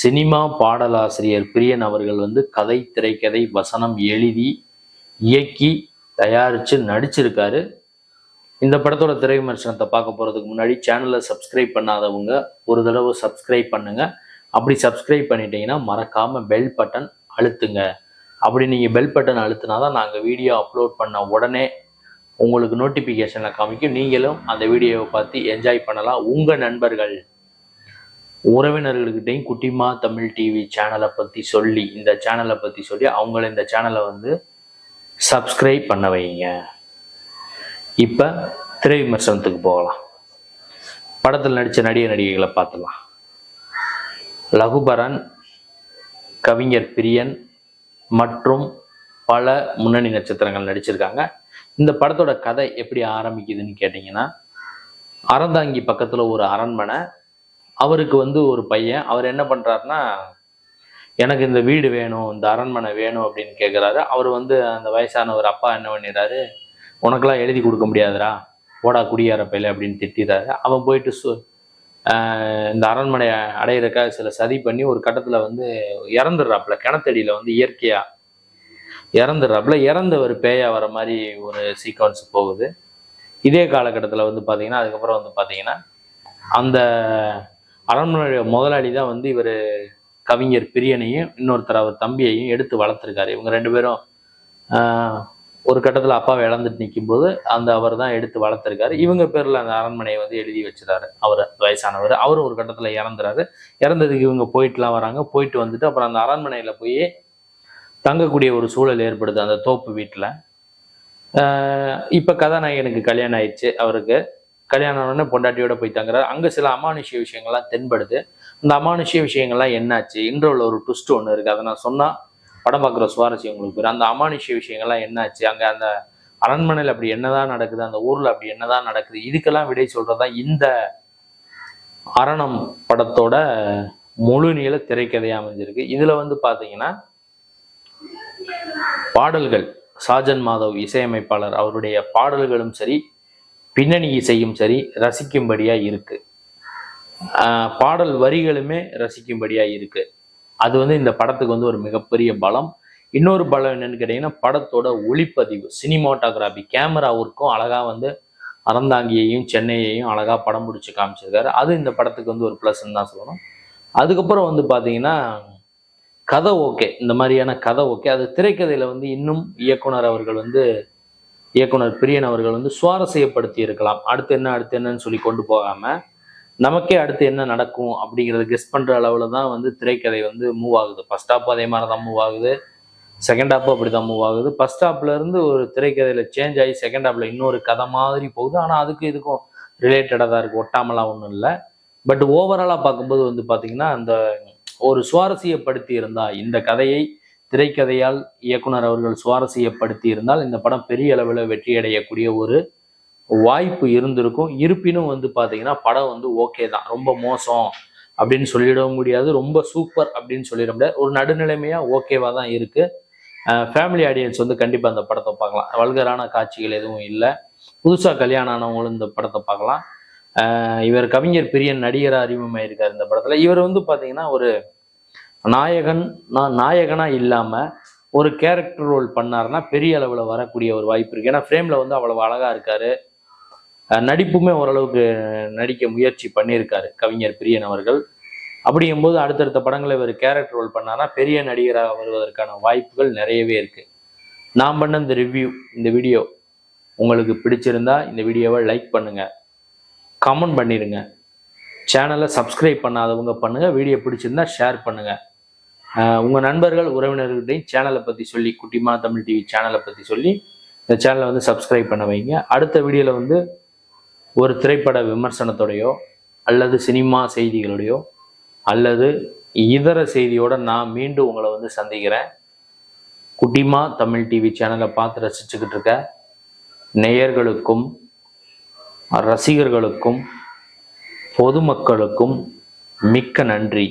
Cinema பாடலாசிரியர் பிரியன் அவர்கள் வந்து கதை திரைக்கதை வசனம் எழுதி இயக்கி தயாரித்து நடிச்சிருக்காரு. இந்த படத்தோட திரை விமர்சனத்தை பார்க்க போகிறதுக்கு முன்னாடி சேனலை சப்ஸ்கிரைப் பண்ணாதவங்க ஒரு தடவை சப்ஸ்கிரைப் பண்ணுங்கள் அப்படி சப்ஸ்கிரைப் பண்ணிட்டீங்கன்னா மறக்காமல் பெல் பட்டன் அழுத்துங்க. அப்படி நீங்கள் பெல் பட்டன் அழுத்தினா தான் நாங்கள் வீடியோ அப்லோட் பண்ண உடனே உங்களுக்கு நோட்டிஃபிகேஷனில் காமிக்கும். நீங்களும் அந்த வீடியோவை பார்த்து என்ஜாய் பண்ணலாம். உங்கள் நண்பர்கள். உறவினர்கள்கிட்டையும் குட்டிமா தமிழ் டிவி சேனலை பற்றி சொல்லி இந்த சேனலை பற்றி சொல்லி அவங்கள இந்த சேனலை வந்து சப்ஸ்கிரைப் பண்ண வைங்க. இப்போ திரை விமர்சனத்துக்கு போகலாம். படத்தில் நடித்த நடிகை நடிகைகளை பார்த்துலாம். லகுபரன் கவிஞர் பிரியன் மற்றும் பல முன்னணி நட்சத்திரங்கள் நடிச்சிருக்காங்க. இந்த படத்தோட கதை எப்படி ஆரம்பிக்குதுன்னு கேட்டிங்கன்னா அறந்தாங்கி பக்கத்தில் ஒரு அரண்மனை அவருக்கு வந்து ஒரு பையன். அவர் என்ன பண்ணுறாருன்னா எனக்கு இந்த வீடு வேணும் இந்த அரண்மனை வேணும் அப்படின்னு கேட்குறாரு அவர் வந்து அந்த வயசானவர் அப்பா என்ன பண்ணிடுறாரு உனக்கெல்லாம் எழுதி கொடுக்க முடியாதுடா. ஓடா குடியார பையில அப்படின்னு திட்டிடுறாரு. அவன் போயிட்டு சு இந்த அரண்மனை அடையிறக்காக சில சதி பண்ணி ஒரு கட்டத்தில் வந்து இறந்துடுறாப்புல. கிணத்தடியில் வந்து இயற்கையாக இறந்துடுறாப்புல. இறந்தவர் பேயா வர மாதிரி ஒரு சீக்வன்ஸ் போகுது. இதே காலகட்டத்தில் வந்து பார்த்தீங்கன்னா அதுக்கப்புறம் வந்து பார்த்தீங்கன்னா அந்த அரண்மனையுடைய முதலாளி தான் வந்து இவர் கவிஞர் பிரியனையும் இன்னொருத்தர் அவர் தம்பியையும் எடுத்து வளர்த்துருக்காரு. இவங்க ரெண்டு பேரும் ஒரு கட்டத்தில் அப்பாவை இழந்துட்டு நிற்கும்போது அந்த அவர் தான் எடுத்து வளர்த்துருக்காரு. இவங்க பேரில் அந்த அரண்மனையை வந்து எழுதி வச்சுறாரு அவர் வயசானவர். அவரும் ஒரு கட்டத்தில் இறந்துறாரு. இறந்ததுக்கு இவங்க போயிட்டுலாம் வராங்க. போயிட்டு வந்துட்டு அப்புறம் அந்த அரண்மனையில் போய் தங்கக்கூடிய ஒரு சூழல் ஏற்படுது அந்த தோப்பு வீட்டில். இப்போ கதாநாயகனுக்கு கல்யாணம் ஆயிடுச்சு அவருக்கு. கல்யாணம் பொண்டாட்டியோட போய் தங்குறாரு. அங்கே சில அமானுஷ்ய விஷயங்கள்லாம் தென்படுது. அந்த அமானுஷ்ய விஷயங்கள்லாம் என்னாச்சு? இன்ட்ரோவில் ஒரு ட்விஸ்ட் ஒன்று இருக்குது அதை நான் சொன்னால் படம் பார்க்குற சுவாரஸ்யம் உங்களுக்கு அந்த அமானுஷ்ய விஷயங்கள்லாம் என்னாச்சு? அங்கே அந்த அரண்மனையில் அப்படி என்னதான் நடக்குது? அந்த ஊரில் அப்படி என்னதான் நடக்குது? இதுக்கெல்லாம் விடை சொல்கிறதா இந்த அரணம் படத்தோட முழு நீள திரைக்கதையாக அமைஞ்சிருக்கு. இதில் வந்து பார்த்தீங்கன்னா பாடல்கள். சாஜன் மாதவ் இசையமைப்பாளர். அவருடைய பாடல்களும் சரி பின்னணி இசையும் சரி ரசிக்கும்படியா இருக்கு. பாடல் வரிகளுமே ரசிக்கும்படியா இருக்கு. அது வந்து இந்த படத்துக்கு வந்து ஒரு மிகப்பெரிய பலம். இன்னொரு பலம் என்னன்னு கேட்டீங்கன்னா படத்தோட ஒளிப்பதிவு சினிமாட்டோகிராஃபி கேமரா ஒர்க்கும் அழகா வந்து அறந்தாங்கியையும் சென்னையையும் அழகா படம் பிடிச்சி காமிச்சிருக்காரு. அது இந்த படத்துக்கு வந்து ஒரு ப்ளஸ்ன்னு தான் சொல்லணும். அதுக்கப்புறம் வந்து பார்த்தீங்கன்னா கதை ஓகே. இந்த மாதிரியான கதை ஓகே. அது திரைக்கதையில வந்து இன்னும் இயக்குனர் அவர்கள் வந்து இயக்குனர் பிரியன் அவர்கள் வந்து சுவாரஸ்யப்படுத்தி இருக்கலாம். அடுத்து என்ன அடுத்து என்னன்னு சொல்லி கொண்டு போகாம நமக்கே அடுத்து என்ன நடக்கும் அப்படிங்கிறத கெஸ் பண்ணுற அளவில் தான் வந்து திரைக்கதை வந்து மூவ் ஆகுது. ஃபஸ்ட் ஹாப் அதே மாதிரி தான் மூவ் ஆகுது. செகண்ட் ஹாப்பும் அப்படி தான் மூவ் ஆகுது. ஃபஸ்ட் ஹாப்ல இருந்து ஒரு திரைக்கதையில் சேஞ்ச் ஆகி செகண்ட் ஹாப்ல இன்னொரு கதை மாதிரி போகுது. ஆனால் அதுக்கு இதுக்கும் ரிலேட்டடாக தான் இருக்குது ஒட்டாமலாம் ஒன்றும் இல்லை. பட் ஓவராலாக பார்க்கும்போது வந்து பார்த்திங்கன்னா அந்த ஒரு சுவாரஸ்யப்படுத்தி இருந்தால் இந்த கதையை திரைக்கதையால் இயக்குனர் அவர்கள் சுவாரஸ்யப்படுத்தி இருந்தால் இந்த படம் பெரிய அளவில் வெற்றியடையக்கூடிய ஒரு வாய்ப்பு இருந்திருக்கும். இருப்பினும் வந்து பார்த்தீங்கன்னா படம் வந்து ஓகே தான். ரொம்ப மோசம் அப்படின்னு சொல்லிடவும் முடியாது. ரொம்ப சூப்பர் அப்படின்னு சொல்லிட முடியாது. ஒரு நடுநிலைமையாக ஓகேவாக தான் இருக்குது ஃபேமிலி ஆடியன்ஸ் வந்து கண்டிப்பாக அந்த படத்தை பார்க்கலாம். வல்கரான காட்சிகள் எதுவும் இல்லை. புதுசாக கல்யாணம் ஆனவங்களும் இந்த படத்தை பார்க்கலாம். இவர் கவிஞர் பிரியன் நடிகராக அறிமுகமாயிருக்கார் இந்த படத்தில். இவர் வந்து பார்த்தீங்கன்னா ஒரு நாயகன் நான் நாயகனாக இல்லாமல் ஒரு கேரக்டர் ரோல் பண்ணாருன்னா பெரிய அளவில் வரக்கூடிய ஒரு வாய்ப்பு இருக்குது ஏன்னா ஃப்ரேமில் வந்து அவ்வளவு அழகாக இருக்காரு. நடிப்புமே ஓரளவுக்கு நடிக்க முயற்சி பண்ணியிருக்காரு கவிஞர் பிரியன் அவர்கள். அப்படிங்கும்போது அடுத்தடுத்த படங்களை இவர் கேரக்டர் ரோல் பண்ணாருன்னா பெரிய நடிகராக வருவதற்கான வாய்ப்புகள் நிறையவே இருக்குது நான் பண்ண இந்த ரிவ்யூ இந்த வீடியோ உங்களுக்கு பிடிச்சிருந்தா இந்த வீடியோவை லைக் பண்ணுங்கள் கமெண்ட் பண்ணிடுங்க சேனலை சப்ஸ்கிரைப் பண்ணாதவங்க பண்ணுங்கள் வீடியோ பிடிச்சிருந்தா ஷேர் பண்ணுங்கள் உங்கள் நண்பர்கள் உறவினர்கள்ட்டையும் சேனலை பற்றி சொல்லி குட்டிமா தமிழ் டிவி சேனலை பற்றி சொல்லி இந்த சேனலை வந்து சப்ஸ்கிரைப் பண்ண வைங்க. அடுத்த வீடியோவில் வந்து ஒரு திரைப்பட விமர்சனத்தோடையோ அல்லது சினிமா செய்திகளோடையோ அல்லது இதர செய்தியோட நான் மீண்டும் உங்களை வந்து சந்திக்கிறேன். குட்டிமா தமிழ் டிவி சேனலை பார்த்து ரசிச்சுக்கிட்டு இருக்க நேயர்களுக்கும் ரசிகர்களுக்கும் பொதுமக்களுக்கும் மிக்க நன்றி.